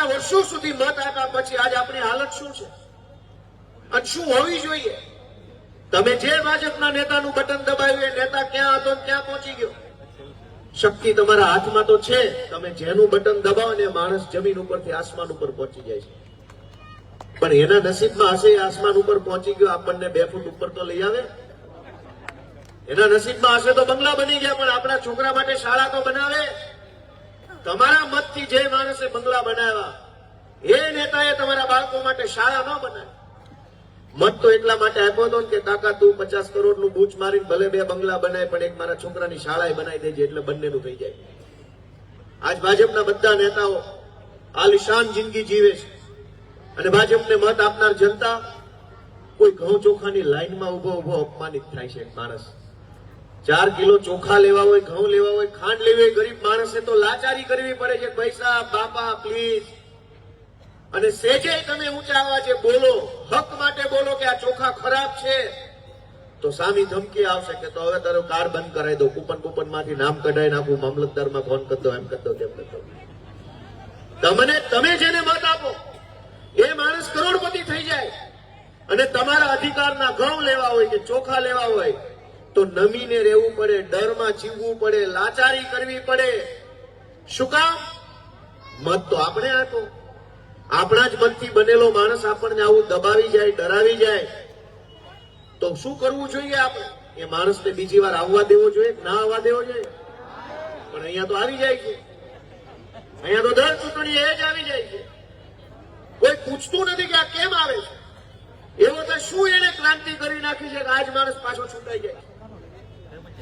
આટલા વર્ષો સુધી મત આપ્યા પછી આજ આપણી હાલત શું છે? અને શું હોવી જોઈએ? તમે જે ભાજપના નેતાનું બટન દબાવ્યું એ નેતા ક્યાં હતો ક્યાં પહોંચી ગયો? શક્તિ તમારા હાથમાં તો છે. તમે જેનું બટન દબાવો ને માણસ જમીન ઉપરથી આસમાન ઉપર પહોંચી જાય છે. પણ એના નસીબમાં હશે આસમાન ઉપર પહોંચી ગયો, આપણને બે ફૂટ ઉપર તો લઈ આવે. એના નસીબમાં હશે તો બંગલા બની ગયા, પણ આપણા છોકરા માટે શાળા તો બનાવે. તમારા મતથી જે માણસે બંગલા બનાવ્યા, એ નેતાએ તમારા બાળકો માટે શાળા ન બનાવી. મત તો એટલા માટે આપ્યો હતો કે, કાકા, તું પચાસ કરોડનું બૂચ મારીને ભલે બે બંગલા બનાય, પણ એક મારા છોકરાની શાળાએ બનાવી દેજે, એટલે બંનેનું થઈ જાય. આજ ભાજપના બધા નેતાઓ આલિશાન જિંદગી જીવે છે. અને ભાજપને મત આપનાર જનતા કોઈ ઘઉં ચોખાની લાઈનમાં ઊભો ઊભો અપમાનિત થાય છે એક માણસ. ચાર કિલો ચોખા લેવા હોય, ઘઉં લેવા હોય, ખાંડ લેવી હોય, ગરીબ માણસે તો લાચારી કરવી પડે છે પૈસા બાપા પ્લીઝ અને સેજે તમે ઊંચા અવાજે બોલો, હક માટે બોલો કે આ ચોખા ખરાબ છે. તો સામી ધમકી આવશે કે તો હવે તારો કાર બંધ કરાવી દો કૂપન કુપનમાંથી નામ કઢાઈ નાખું, મામલતદારમાં ફોન કરી દો એમ કરી દો તેમ કરી તમને, તમે જેને મત આપો, એ માણસ કરોડપતિ થઈ જાય. અને તમારા અધિકારના ઘઉં લેવા હોય કે ચોખા લેવા હોય તો નમીને રહેવું પડે, ડરમાં જીવવું પડે, લાચારી કરવી પડે. શું કામ? મત તો આપણે આપો. આપણા જ મનથી બનેલો માણસ આપણને આવું દબાવી જાય, ડરાવી જાય. તો શું કરવું જોઈએ આપણે? એ માણસને બીજી વાર આવવા દેવો જોઈએ ના આવવા દેવો જોઈએ? પણ અહીંયા તો આવી જાય છે. અહીંયા તો દર ચૂંટણી એ જ આવી જાય છે. કોઈ પૂછતું નથી કે આ કેમ આવે છે. એવો તો શું એને ક્રાંતિ કરી નાખી છે કે આજ માણસ પાછો છૂટાઈ જાય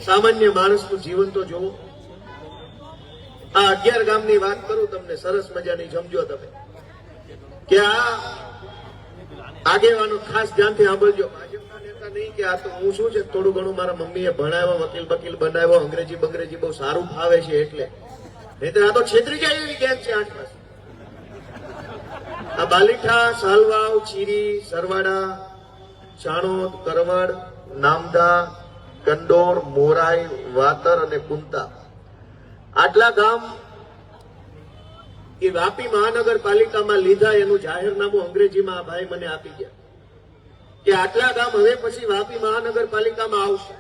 સામાન્ય માણસનું જીવન તો જોવો. આ અગિયાર ગામની વાત કરું, તમને સરસ મજાની સમજો તમે. કે આ આગેવાનો ખાસ ધ્યાનથી સાંભળજો. ભાજપના નહીં કે આ તો હું શું છે, થોડું ઘણું મારા મમ્મીએ ભણાવ્યો, વકીલ વકીલ બનાવ્યો, અંગ્રેજી બંગ્રેજી બહુ સારું ફાવે છે એટલે. નહીતર આ તો છેતરી એવી ગેંગ છે આઠ પાસે. આ બાલીઠા, સાલવાવ, ચીરી, સરવાડા, ચાણોદ, કરવડ, નામદા કંડોળ મોરાઈ, વાતર અને કુંતા આટલા ગામ એ વાપી મહાનગરપાલિકામાં લીધા એનું જાહેરનામું અંગ્રેજીમાં આ ભાઈ મને આપી ગયા. કે આટલા ગામ હવે પછી વાપી મહાનગરપાલિકામાં આવશે.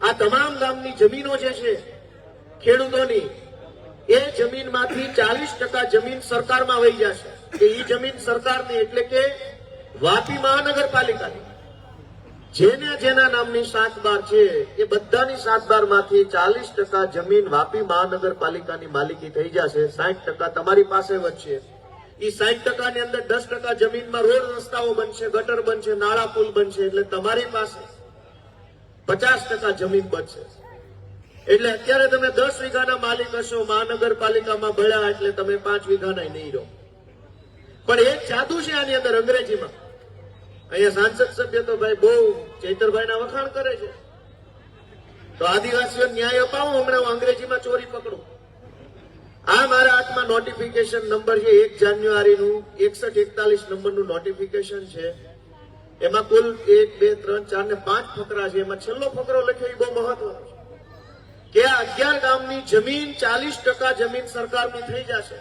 આ તમામ ગામની જમીનો જે છે, ખેડૂતોની, એ જમીનમાંથી ચાલીસ ટકા જમીન સરકારમાં વહી જશે. કે એ જમીન સરકારની એટલે કે વાપી મહાનગરપાલિકાની. જેને જેના નામની સાતબાર છે, એ બધાની સાતબારમાંથી ચાલીસ ટકા જમીન વાપી મહાનગરપાલિકાની માલિકી થઈ જશે, સાઠ ટકા તમારી પાસે વધશે. એ સાઠ ટકાની અંદર દસ ટકા જમીનમાં રોડ રસ્તાઓ બનશે, ગટર બનશે, નાળા પુલ બનશે, એટલે તમારી પાસે પચાસ ટકા જમીન બનશે. એટલે અત્યારે તમે દસ વીઘાના માલિક હશો, મહાનગરપાલિકામાં ભળ્યા એટલે તમે પાંચ વીઘાના નહીં રહો. પણ એક જાદુ છે આની અંદર અંગ્રેજીમાં. અહીંયા સાંસદ સભ્ય તો ભાઈ બહુ ચૈતરભાઈ ના વખાણ કરે છે. તો આદિવાસીઓ ન્યાય અપાવો, હમણાં હું અંગ્રેજીમાં ચોરી પકડું. આ મારા હાથમાં નોટિફિકેશન નંબર છે, એક જાન્યુઆરીનું, એકસઠ એકતાલીસ નંબરનું નોટિફિકેશન છે. એમાં કુલ એક, બે, ત્રણ, ચાર ને પાંચ ફકરા છે. એમાં છેલ્લો ફકરો લખ્યો, એ બહુ મહત્વનો છે. કે આ અગિયાર ગામની જમીન ચાલીસ ટકા જમીન સરકારની થઈ જશે.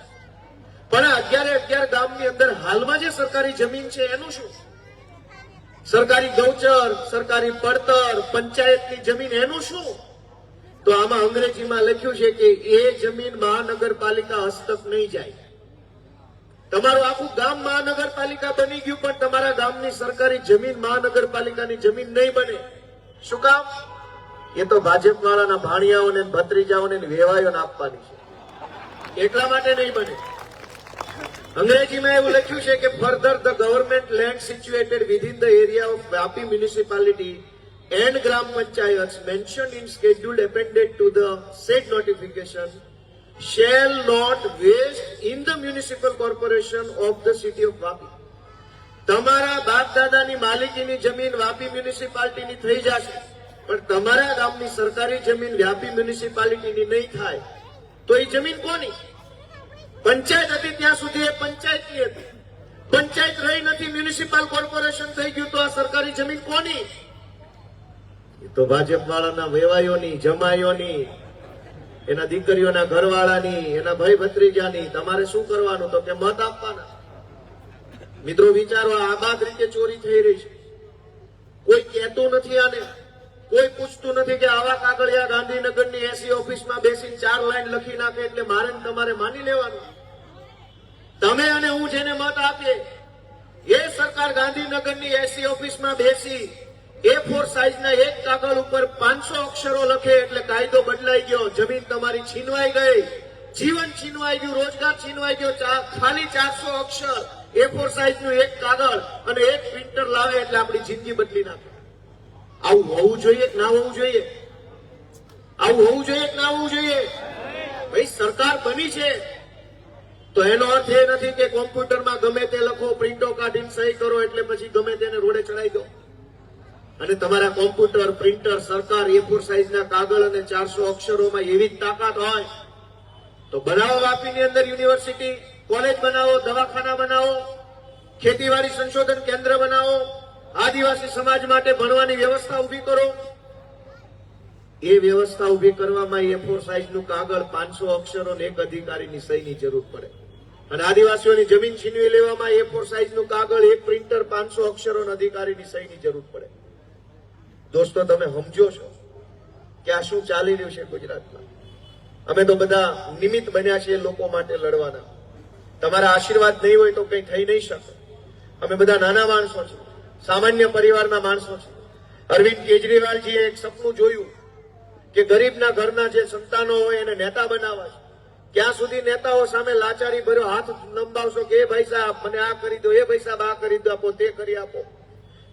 પણ અગિયારે અગિયાર ગામની અંદર હાલમાં જે સરકારી જમીન છે, એનું શું? સરકારી ગૌચર, સરકારી પડતર, પંચાયતની જમીન એનું શું? તો આમાં અંગ્રેજીમાં લખ્યું છે કે એ જમીન મહાનગરપાલિકા હસ્તક નહીં જાય. તમારું આખું ગામ મહાનગરપાલિકા બની ગયું, પણ તમારા ગામની સરકારી જમીન મહાનગરપાલિકાની જમીન નહીં બને. શું કામ? એ તો ભાજપ વાળાના ભાણિયાઓને ભત્રીજાઓને વેવાયોને આપવાની છે. એટલા માટે નહીં બને. અંગ્રેજીમાં એવું લખ્યું છે કે further the government land situated within the area of Vapi municipality and gram panchayat mentioned in scheduled appended to the said notification shall not vest in the municipal corporation of the city of Vapi તમારા બાપ દાદાની માલિકીની જમીન વાપી મ્યુનિસિપાલિટીની થઈ જશે, પણ તમારા ગામની સરકારી જમીન વ્યાપી મ્યુનિસિપાલિટીની નહીં થાય. તો એ જમીન કોની? પંચાયત હતી ત્યાં સુધી એ પંચાયતની હતી. પંચાયત રહી નથી, મ્યુનિસિપલ કોર્પોરેશન થઈ ગયું તો આ સરકારી જમીન કોની? એ તો ભાજપ વાળાના વેવાયોની, જમાયોની, એના દીકરીઓના ઘરવાળાની, એના ભાઈ ભત્રીજાની. તમારે શું કરવાનું? તો કે મત આપવાના. મિત્રો, વિચારો આબાદ બાદ રીતે ચોરી થઈ રહી છે. કોઈ કહેતું નથી આને. કોઈ પૂછતું નથી કે આવા કાગળિયા ગાંધીનગરની એસી ઓફિસમાં બેસીને ચાર લાઈન લખી નાખે એટલે મારે તમારે માની લેવાનું? તમે અને હું જેને મત આપીએ, એ સરકાર ગાંધીનગરની એસી ઓફિસમાં બેસી, એ ફોર સાઈઝના એક કાગળ ઉપર પાંચસો અક્ષરો લખે એટલે કાયદો બદલાઈ ગયો, જમીન તમારી છીનવાઈ ગઈ, જીવન છીનવાઈ ગયું, રોજગાર છીનવાઈ ગયો ખાલી ચારસો અક્ષર, એ ફોર સાઈઝનું એક કાગળ અને એક પ્રિન્ટર લાવે એટલે આપણી જિંદગી બદલી નાખે. આવું હોવું જોઈએ કે ના હોવું જોઈએ? આવું હોવું જોઈએ કે ના હોવું જોઈએ? ભાઈ, સરકાર બની છે. તો એનો અર્થ એ નથી કે કોમ્પ્યુટરમાં ગમે તે લખો, પ્રિન્ટો કાઢીને સહી કરો, એટલે પછી ગમે તેને રોડે ચડાવી દો. અને તમારા કોમ્પ્યુટર, પ્રિન્ટર, સરકાર, એ ફોર સાઈઝના કાગળ અને ચારસો અક્ષરોમાં એવી જ તાકાત હોય, તો બનાવો વાપીની અંદર યુનિવર્સિટી, કોલેજ બનાવો, દવાખાના બનાવો, ખેતીવાડી સંશોધન કેન્દ્ર બનાવો, આદિવાસી સમાજ માટે ભણવાની વ્યવસ્થા ઊભી કરો. એ વ્યવસ્થા ઊભી કરવામાં એ ફોર સાઈઝનું કાગળ પાંચસો અક્ષરો ને એક અધિકારીની સહીની જરૂર પડે. અને આદિવાસીઓની જમીન છીનવી લેવામાં એ ફોર સાઇઝનું કાગળ, એક પ્રિન્ટર પાંચસો અક્ષરોના અધિકારીની સહીની જરૂર પડે. દોસ્તો, તમે સમજો છો કે આ શું ચાલી રહ્યું છે ગુજરાતમાં? અમે તો બધા નિમિત્ત બન્યા છીએ લોકો માટે લડવાના. તમારા આશીર્વાદ નહીં હોય તો કંઈ થઈ નહીં શકે. અમે બધા નાના માણસો છીએ, સામાન્ય પરિવારના માણસો છીએ. અરવિંદ કેજરીવાલજીએ એક સપનું જોયું કે ગરીબના ઘરના જે સંતાનો હોય એને નેતા બનાવવા છે. ક્યાં સુધી નેતાઓ સામે લાચારી ભર્યો, હાથ લંબાવશો કે એ ભાઈ સાહેબ, મને આ કરી દો, એ ભાઈ સાહેબ આ કરી દો, આપો, તે કરી આપો.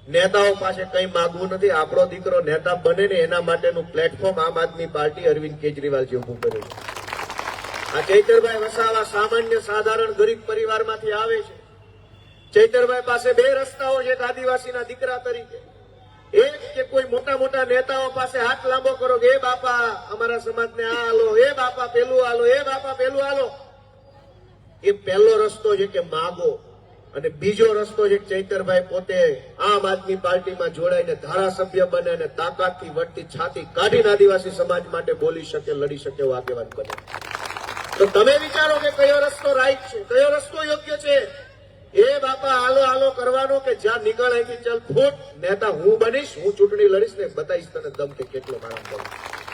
નેતાઓ પાસે કંઈ માગવું નથી. આપણો દીકરો નેતા બને ને એના માટેનું પ્લેટફોર્મ આમ આદમી પાર્ટી અરવિંદ કેજરીવાલજી ઉભું છે. આ ચૈતરભાઈ વસાવા સામાન્ય, સાધારણ, ગરીબ પરિવારમાંથી આવે છે. ચૈતરભાઈ પાસે બે રસ્તાઓ છે એક આદિવાસીના દીકરા તરીકે. એ કે પોતે આમ આદમી પાર્ટીમાં જોડાઈને ધારાસભ્ય બને અને તાકાતથી વટતી છાતી કાઢીને આદિવાસી સમાજ માટે બોલી શકે, લડી શકે એવો આગેવાન બને. તો તમે વિચારો કે કયો રસ્તો રાઈટ છે, કયો રસ્તો યોગ્ય છે? એ બાપા હાલો હાલો કરવાનો કે જ્યાં નીકળે કે ચાલ ફૂટ નેતા હું બનીશ, હું ચૂંટણી લડીશ ને બતાવીશ તને દમ કે કેટલો માણસ બને